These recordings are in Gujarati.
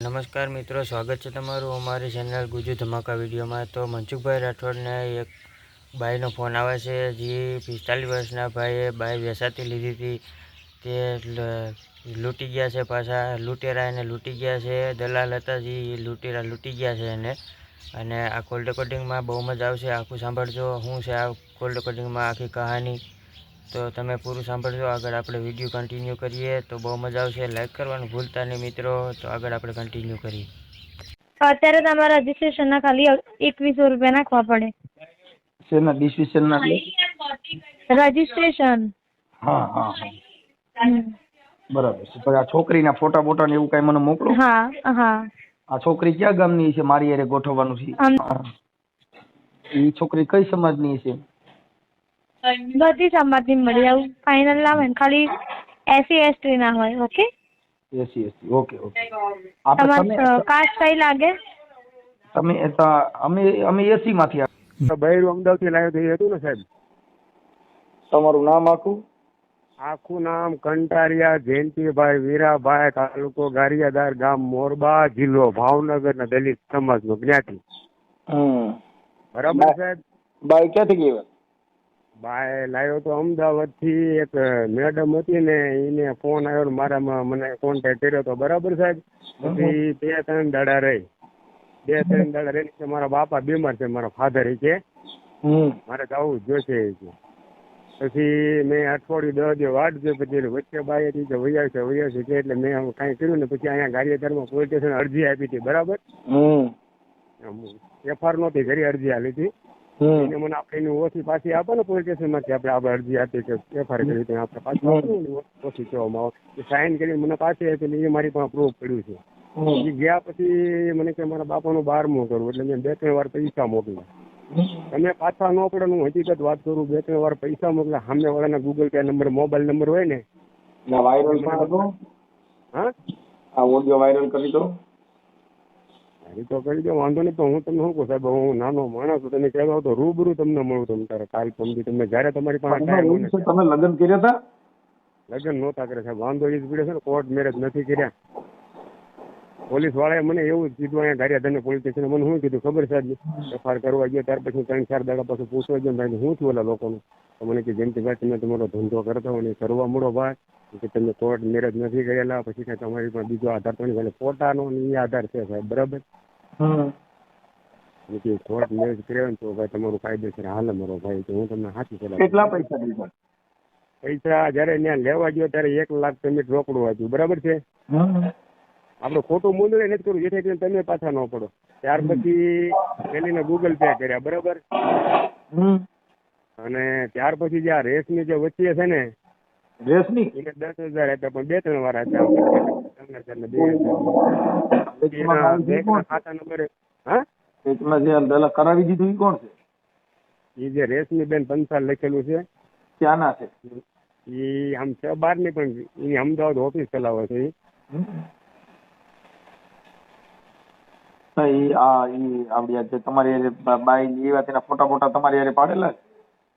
નમસ્કાર મિત્રો, સ્વાગત છે તમારું અમારી ચેનલ ગુજુ ધમાકા વિડીયોમાં. તો મનસુખભાઈ રાઠોડને એક બાઈનો ફોન આવે છે, જે પિસ્તાલીસ વર્ષના ભાઈએ બાઈ વેસાતી લીધી હતી. તે લૂંટી ગયા છે પાછા, લૂંટેરા એને લૂંટી ગયા છે. દલાલ હતા જે લૂંટેરા લૂંટી ગયા છે એને. અને આ કોલ્ડ રેકોર્ડિંગમાં બહુ મજા આવશે, આખું સાંભળજો. શું છે આ કોલ્ડ રેકોર્ડિંગમાં આખી કહાની. તો તમે પૂરું સાંભળજો. આગળ આપણે વીડિયો કન્ટિન્યુ કરીએ તો બહુ મજા આવશે. લાઈક કરવાનું ભૂલતા નહીં મિત્રો. તો આગળ આપણે કન્ટિન્યુ કરીએ. અત્યારે તમારે રજીસ્ટ્રેશનના ખાલી એકવીસો રૂપિયા નાખવા પડે. શેના? ડિસિઝન ના રજીસ્ટ્રેશન હા હા બરાબર છે. આ છોકરીના ફોટા બોટા ને એવું કઈ મને મોકલો? હા હા. આ છોકરી ક્યાં ગામની છે? મારી યારે ગોઠવવાનું છે. એ છોકરી કઈ સમાજની છે? બધી સમાજની મળી આવું. ફાઇનલ ના હોય ને ખાલી એસી એસટી ના હોય okay SC ST okay okay આપણે તમે કાસ્ટ કઈ લાગે. તમે અમે અમે એસી માંથી આવ્યા. અમદાવાદથી લાવ્યો થઈ હતું ને સાહેબ? તમારું નામ આખું? આખું નામ કંટારિયા જયંતિભાઈ વીરાભાઈ તાલુકો ગારિયાદાર ગામ મોરબા જિલ્લો ભાવનગર ના દલિત સમાજ નો જ્ઞાતિ બરાબર સાહેબ? બાઈ ક્યાંથી ગઈ બાય લાવ્યો તો અમદાવાદથી એક મેડમ હતી ને એને ફોન આવ્યો મારામાં મને કોન્ટેક્ટ કર્યો તો બરાબર સાહેબ? પછી બે ત્રણ દાડા રહી. બે ત્રણ દાડા રહી મારા બાપા બીમાર છે મારા ફાધર છે મારે જવું જોશે કે પછી મેં અઠવાડિયું દસ દિવસ વાટ જોઈ પછી વચ્ચે બાય હતી કે વૈયા છે વૈયા છે કે એટલે મેં કઈ કર્યું ને પછી અહીંયા ગારિયાધારમાં પોલીસ સ્ટેશન અરજી આપી હતી બરાબર? એફઆર નહોતી ઘરે અરજી આપી હતી. એને મને આપણે એની ઓછી પાછી આપો ને પોલીસ સ્ટેશનમાંથી આપણે આપણે અરજી આપી કે એફઆર કરી હતી આપણે પાછી ઓછી કહેવામાં આવે સાઇન કરીને મને પાછી આપી એ મારી પાસે પ્રૂફ પડ્યું છે. એ ગયા પછી મને કે મારા બાપાનું બારમું કરવું એટલે મેં બે ત્રણ વાર પૈસા મોકલ્યા. તમે પાછા ન પડે હું હકીકત વાત કરું બે ત્રણ વાર પૈસા મોકલ્યા. સામે વાળાના Google Pay number mobile number હોય ને વાયરલ પણ હા? આ ઓડિયો વાયરલ કરી દો. એ તો કરી દો વાંધો નહીં પણ હું તમને શું કહું સાહેબ હું નાનો માણસ છું તમે કહેવા તો રૂબરૂ તમને મળું તમને તારે કાલ પમદી તમને જ્યારે તમારી પાસે તમે લગ્ન કર્યા હતા? લગ્ન નહોતા કરે સાહેબ વાંધો એ જ પીડે છે ને કોર્ટ મેરેજ નથી કર્યા. પોલીસ વાળાએ મને એવું જ કીધું અહીંયા ગારિયાધરને પોલીસ સ્ટેશને મને શું કીધું? ખબર સાહેબ એફઆઈઆર કરવા ગયો ત્યાર પછી ત્રણ ચાર દાડા પછી પૂછવા ગયો ભાઈ હું છું ઓલા લોકોનું? તો મને કે જેમ કે ભાઈ તમે તમારો ધંધો કરતા હોય ને કરવા મળો ભાઈ કે તમે કોર્ટ મેરેજ નથી કરેલા પછી કાંઈ તમારી પણ બીજો આધાર તો ભલે ફોટાનો ને એ આધાર છે સાહેબ બરાબર? કે કોર્ટ મેરેજ કર્યો ને તો ભાઈ તમારું કાયદેસર હાલ મારો ભાઈ તો હું તમને સાચી સલાહ કેટલા પૈસા દીધા પૈસા જયારે ત્યાં લેવા ગયો ત્યારે એક લાખ પેમેન્ટ રોકડું હતું બરાબર છે? હમ આપણે ખોટું મૂંદડે નથી કરવું જેથી કરીને તમે પાછા ન પડો. ત્યાર પછી પેલીને ગૂગલ પે કર્યા. બરાબર? અને ત્યાર પછી જે આ રેસની જે વચ્ચે છે ને ડ્રેસની એને દસ હજાર આપ્યા પણ બે ત્રણ વાર આપ્યા. ખાતા નંબર હા? જે કરાવી દીધું એ કોણ છે? એ જે રેશમી બેન પંચાલ લખેલું છે. ક્યાંના છે. એ આમ છ બારની પણ એની અમદાવાદ ઓફિસ ચલાવે છે ઈ. આ ઈ આપડી આ તમારી હારે બાઈ ની એવા તેના ફોટા ફોટા તમારી હારે પાડેલા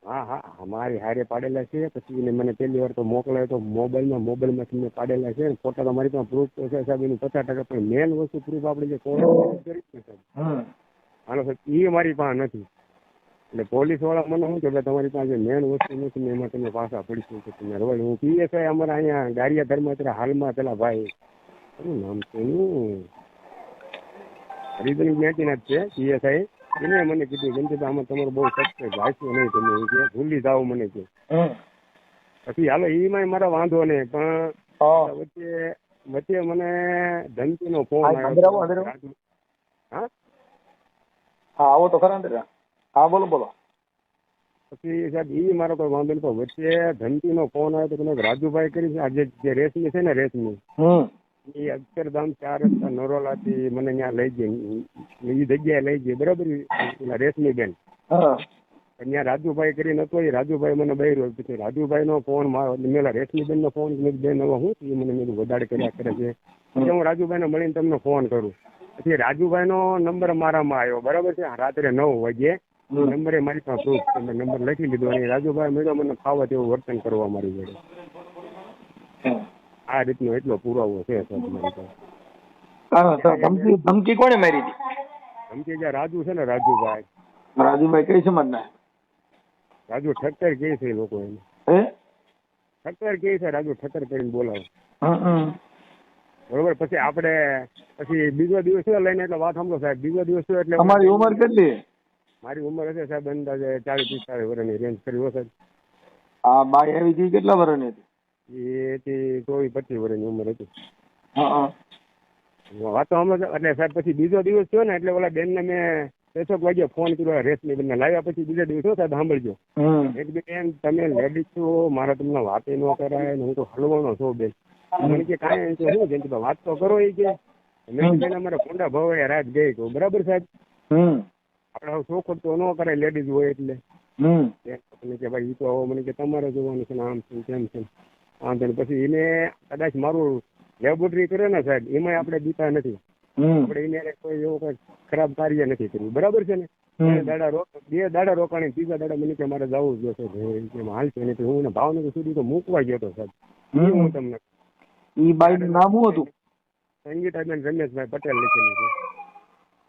હા હા અમારી હારે પાડેલા છે. પછી એને મને પહેલી વાર તો મોકલાયો તો મોબાઈલમાં મોબાઈલમાંથી મેં પાડેલા છે. ફોટા તો મારી પાસે પ્રૂફ તો છે સાહેબ. એનું પચાસ ટકા પણ મેન વસ્તુ પ્રૂફ આપણે જે કોર્ટ કરી છે સાહેબ? એ મારી પાસે નથી. એટલે પોલીસવાળા મને શું કે તમારી પાસે મેન વસ્તુ નથી ને એમાં તમે પાછા પડીશું શકો તમે રવાય હું પીએસઆઈ અમારા અહીંયા ગારિયા ધર્મ હાલમાં પેલા ભાઈ. શું નામ છે એનું? જ્ઞાતિના જ છે પીએસઆઈ. એને મને કીધું કે આમાં તમારું બહુ સક્સેસ વાંચ્યું નહીં તમે એ કે ભૂલી જાઓ મને કે. પછી હાલો એમાંય મારા વાંધો નહીં પણ વચ્ચે વચ્ચે મને ધમકીનો ફોન. આવ્યો. હા? હા આવો તો ખરા અંદર હા બોલો બોલો. પછી સાહેબ એ મારો કોઈ વાંધો નહીં પણ વચ્ચે ધમકીનો ફોન આવ્યો તો રાજુભાઈ કરી આજે જે રેશમી છે ને રેશમી હમ. એ અક્ષરધામ ચાર રસ્તા નરોલા થી મને ત્યાં લઈ ગઈ. એ જગ્યાએ લઈ ગઈ. બરાબર? રેશમી બેન ત્યાં રાજુભાઈ કરીને હતો એ રાજુભાઈ મને બહેરો પછી રાજુભાઈનો ફોન મારો મેલા રેશમી બેન નો ફોન બેન હવે હું એ મને મેં વધારે કર્યા કરે છે. પછી હું રાજુભાઈને મળીને તમને ફોન કરું. પછી રાજુભાઈ નો નંબર મારામાં આવ્યો. બરાબર છે? રાત્રે નવ વાગે નંબરે મારી પાસે પ્રૂફ છે. મેં નંબર લખી લીધો અને રાજુભાઈ મેળો મને ખાવા તેવું વર્તન કરવા મારી જોડે. આ રીતનો એટલો પુરાવો છે ધમકી ધમકી કોને મારી હતી? ધમકી જે રાજુ છે ને રાજુભાઈ. રાજુભાઈ કઈ સમાજના રાજુ ઠક્કર કે છે લોકો એને. ઠક્કર કે છે રાજુ ઠક્કર કરીને બોલાવે. બરોબર પછી આપણે પછી બીજો દિવસ લઈને એટલે વાત સાંભળો સાહેબ. બીજો દિવસ એટલે તમારી ઉંમર કેટલી? મારી ઉંમર હશે સાહેબ અંદાજે ચાલીસ પિસ્તાળીસ વર્ષની રેન્જ કરી હોય સાહેબ. આ બાઈ આવી હતી કેટલા વર્ષની હતી? એ ચોવીસ પચીસ વર્ષની ઉંમર હતી. હા, હા. વાતો હમણાં એટલે સાહેબ પછી બીજો દિવસ થયો ને એટલે ઓલા બેનને મેં છ વાગ્યે ફોન કર્યો રેશમી બેનને લાવ્યા પછી બીજા દિવસ સાહેબ સાંભળજો. હમ. બેન તમે લેડીઝ છો? મારે તમને વાતે ન કરાય હું તો હલવાનો છું બેન. મને કે કાંઈ તો શું બેન વાત તો કરો એ કે. મેં બેન અમારે કોંડા ભાવ રાત ગઈ કહું બરાબર સાહેબ. આપણે હવે શોખ તો ન કરાય લેડીઝ હોય એટલે. કે ભાઈ એ તો મને કે તમારે જોવાનું છે ને આમ છે તેમ છે ને નહીં. પછી એને કદાચ મારું લેબોરેટરી કરે ને સાહેબ એમાં આપણે દીતા નથી. આપણે એને કોઈ એવું કઈ ખરાબ કાર્ય નથી કર્યું. બરાબર છે ને? દાડા બે દાડા રોકાણી ત્રીજા દાડા મને કે મારે જવું જ કે હાલ છે નહીં હું ભાવનગર સુધી તો મૂકવા ગયો હતો સાહેબ. હું તમને? ઈ બાઈક નામ શું હતું? સંગીતાબેન રમેશભાઈ પટેલ લખેલું છે.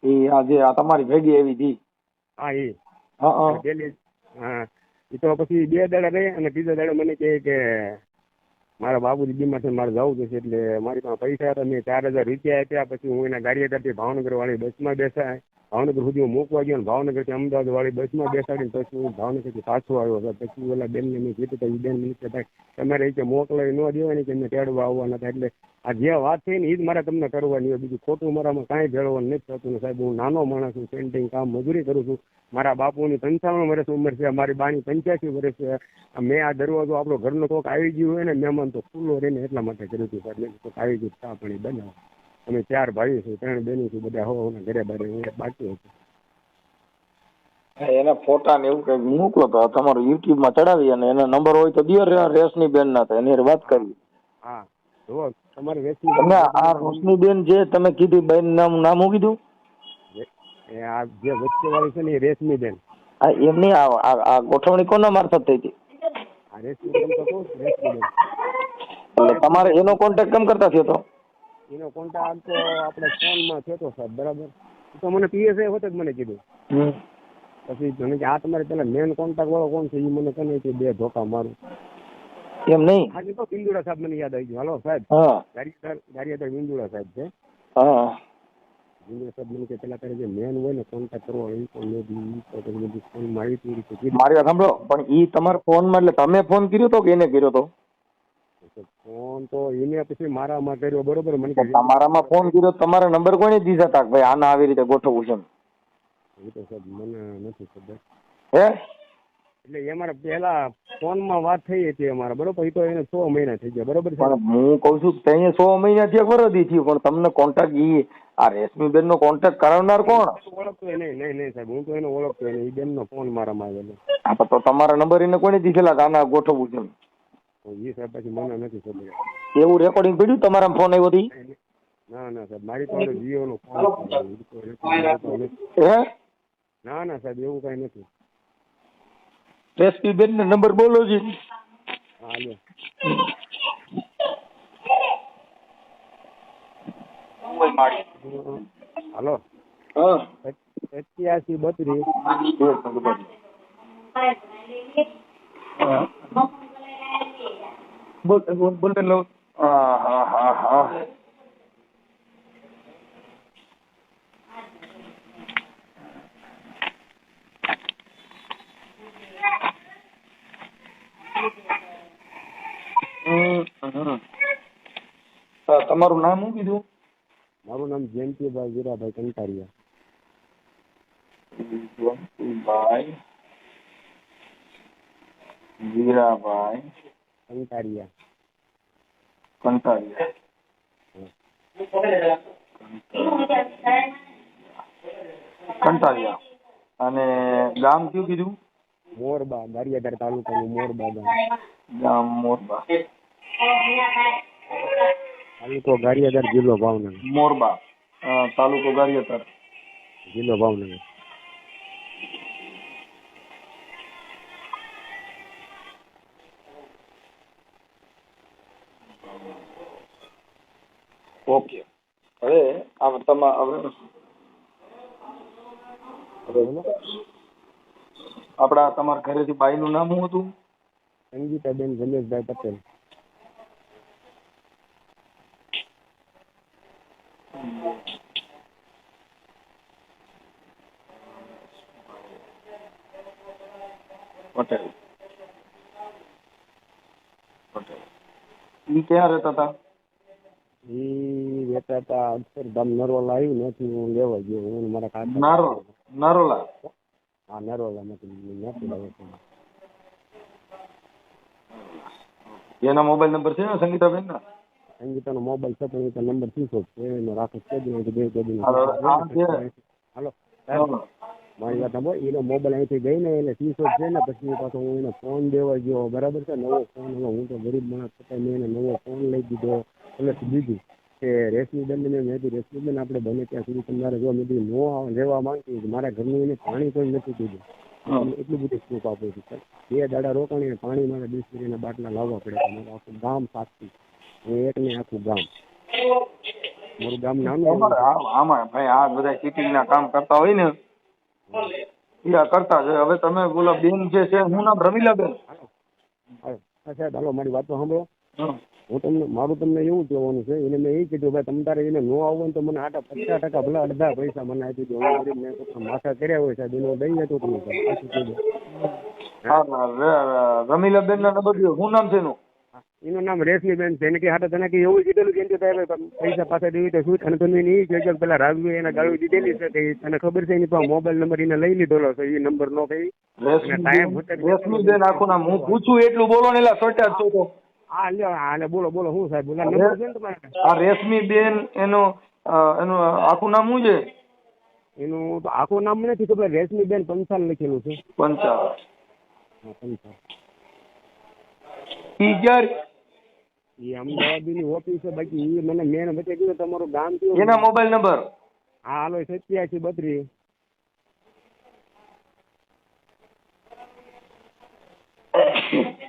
એ આ જે આ તમારી ભેગી એવી હતી? હા એ. હા હા. પેલી હા. એ તો પછી બે દાડા રહે અને ત્રીજા દાડા મને કહે કે મારા બાબુજી બીમાર છે મારે જવું જશે એટલે મારી પાસે પૈસા હતા, મેં ચાર હજાર રૂપિયા આપ્યા, પછી હું એના ગાડી હટાથી ભાવનગર વાળી બસમાં બેસાય. ભાવનગર સુધી મોકવા ગયો ભાવનગરથી અમદાવાદ વાળી બસમાં બેસાડીને પછી હું ભાવનગરથી પાછો આવ્યો પછી ઓલા બેનને મેં કીધું તો એ બેન તમારે એ મોકલાવી ન દેવાય કે તેડવા આવવાના હતા. એટલે આ જે વાત થઈ ને એ જ મારે તમને કરવાની હોય. બીજું ખોટું મારામાં કાંઈ ભેળવવાનું નથી થતું સાહેબ. હું નાનો માણસ છું પેન્ટિંગ કામ મજૂરી કરું છું. મારા બાપુની પંચાવન વર્ષ ઉંમર છે, મારી બાની પંચ્યાસી વર્ષ છે. મેં આ દરવાજો આપણો ઘરનો કોક આવી ગયું હોય ને, મહેમાન તો ખુલ્લો રહીને એટલા માટે કર્યું હતું સાહેબ. મેં આવી ગયું ચા પાણી બનાવો. અમે ચાર ભાઈ છું ત્રણ બેની છું બધા હવાના ઘરે બારે બાકી હતું એના ફોટા ને એવું કઈ મોકલો તો તમારું યુટ્યુબમાં ચડાવી અને એનો નંબર હોય તો દિયો રેશની બેન ના થાય એની વાત કરવી. હા જુઓ તમારે વેચની તમે આ રોશની બેન જે તમે કીધી બેન નામ નામ હું કીધું? એ આ જે વચ્ચે વાળી છે ને એ રેશમી બેન. આ એમની આ આ- ગોઠવણી કોના મારફત થઈ હતી? આ રેશમી બેન તો કોણ રેશમી બેન. એટલે તમારે એનો કોન્ટેક્ટ કેમ કરતા થયો તો? એનો કોન્ટેક્ટ તો આપણે ફોનમાં થયો હતો સાહેબ બરાબર? તો મને પીએસઆઈ હોતે જ મને કીધું. પછી મને કે આ તમારે પેલા મેન કોન્ટેક્ટ વાળો કોણ છે? એ મને કને કે બે ધોકા મારું. એમ નહીં? આજે તો બિંદુડા સાહેબ મને યાદ આવી ગયું. હાલો સાહેબ. હા. ગાડીદાર ગાડીદાર બિંદુડા સાહેબ છે. હા. બિંદુડા સાહેબ મને કે પેલા તારે જે મેન હોય ને કોન્ટેક્ટ કરવો એ તો મેં બી ફોન મારી હતી એ વાત સાંભળો પણ ઈ તમારા ફોનમાં એટલે તમે ફોન કર્યો તો કે એને કર્યો તો? ફોન તો એને પછી મારામાં કર્યો બરોબર? મને કે તમારામાં ફોન કર્યો તમારો નંબર કોને દીધા હતા ભાઈ આના આવી રીતે ગોઠવવું છે એ તો સાહેબ મને નથી ખબર. હે? એટલે એ મારા પહેલા ફોનમાં વાત થઈ હતી અમારા બરોબર? એ તો એને સો મહિના થઈ ગયા બરોબર પણ હું કઉ છું કે અહીંયા સો મહિના થયા વરદી થયું પણ તમને કોન્ટેક્ટ ઈ આ રેશમીબેન નો કોન્ટેક્ટ કરાવનાર કોણ? ઓળખતો નહીં નહીં નહીં સાહેબ હું તો એને ઓળખતો નહીં એ બેનનો ફોન મારામાં આવેલો. હા તો તમારા નંબર એને કોને દીધેલા આના ગોઠવવું છે એમ? એ સાહેબ પછી મને નથી ખબર. એવું રેકોર્ડિંગ પડ્યું તમારા ફોન આવ્યો હતી ના ના સાહેબ મારી પાસે જીઓ નો ફોન છે. એ તો રેકોર્ડિંગ નથી. હે? ના ના સાહેબ એવું કઈ નથી. રેશમીબેન નો નંબર બોલો જી. હા લ્યો. હાલો. હા. એક્યાસી બત્રીસ. બોલ બોલ બોલ લો હા હા હા હા હમ, હમ. હા, તમારું નામ શું કીધું મારું નામ જયંતિભાઈ વીરાભાઈ કંટારિયા જયંતિભાઈ વીરાભાઈ કંટાળિયા. કંટાળિયા. અને ગામ કયું કીધું? મોરબા ગારિયાધાર તાલુકાનું મોરબા ગામ. ગામ મોરબા. તાલુકો ગારિયાધાર જિલ્લો ભાવનગર. મોરબા. તાલુકો ગારિયાધાર. જિલ્લો ભાવનગર. ઓકે. હવે આ તમા બોલો તમારા ઘરેથી બાઈનું નામ શું હતું? સંગીતાબેન જલેશભાઈ પટેલ. પટેલ. પટેલ. ક્યાં રહેતા હતા ઈ રહેતા હતા અક્ષરધામ નરોલા આવ્યું નથી હું લેવા ગયો. હું મારા કાકા નારો નારોલા? હા નરોલા માંથી નથી લાવ્યો એના મોબાઈલ નંબર છે ને સંગીતાબેન ના? સંગીતાનો મોબાઈલ છે પણ એ નંબર છે? એનો રાખો છે જ નહીં કે બે દિન હાલો. મારી વાત સાંભળો એનો મોબાઈલ અહીંથી ગઈ ને એટલે ત્રીસો છે ને પછી પાછો હું એને ફોન દેવા ગયો. બરાબર છે નવો ફોન હવે હું તો ગરીબ માણસ છતાં મેં એને નવો ફોન લઈ દીધો. પ્લસ બીજું કે રેશમી બેન મેં કીધું રેશમી બેન આપણે બને ત્યાં સુધી તમારે જો મેં નો રહેવા માંગતી મારા ઘરનું એને પાણી પણ નથી દીધું એટલું બધું સ્કૂપ આપું છું સર બે દાડા રોકાણી પાણી મારે વીસ મિનિટના બાટલા લાવવા પડે મારું આખું ગામ સાચું. હું એક ને આખું ગામ. મારું ગામ નાનું આમાં ભાઈ આ બધા ચીટિંગ ના કામ કરતા હોય ને ઈ કરતા છે હવે તમે બોલો બેન જે છે હું નામ રમીલાબેન. સાહેબ હાલો મારી વાત તો સાંભળો. હા. તમને મારું તમને એવું કહેવાનું છે એને મેં એ કીધું ભાઈ તમે તારે એને ન આવવું ને તો મને આટા પચાસ ટકા ભલે અડધા પૈસા મને આપી દો. હું ગરીબ મેં માથા કર્યા હોય સાહેબ એનો દઈ જતો તમે પાછું કીધું રમીલાબેન ના નંબર દો શું નામ છે એનું? એનું નામ રેશમીબેન છે. એને કે હાટા તને કે એવું કીધેલું કે તારે પૈસા પાછા દેવી તો શું? અને તમે એ કે પેલા રાજુએ એને ગાળું દીધેલી છે કે તને ખબર છે? એની પાસે મોબાઈલ નંબર એને લઈ લીધેલો છે એ નંબર નો કઈ. રેશમીબેન આખું નામ હું પૂછું એટલું બોલો ને એલા સોટા છો તો. આ લ્યો આને બોલો બોલો શું સાહેબ બોલા નંબર છે ને તમારે? આ રેશમીબેન એનું આખું નામ શું છે? એનું તો આખું નામ નથી ખબર રેશમીબેન પંચાલ લખેલું છે. પંચાલ. પંચાલ. ઈ ક્યારે? એ ઓફિસ છે બાકી એ મને મેન બતાવી કીધું તમારું ગામ કયું? એના મોબાઈલ નંબર? હા હાલો સત્યાસી બત્રીસ.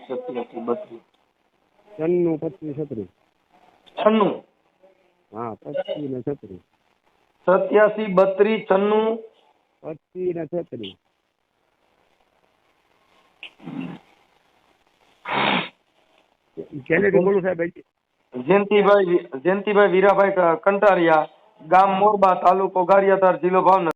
સત્યાસી બત્રીસ. છન્નું પચીસ છત્રીસ છન્નું હા પચીસ ને છત્રીસ સત્યાસી બત્રીસ છન્નું પચીસ ને છત્રીસ પહેલેથી બોલું સાહેબ હજી જયંતિભાઈ જયંતિભાઈ વીરાભાઈ ક- કંટારિયા ગામ મોરબા તાલુકો ગારિયાધાર જિલ્લો ભાવનગર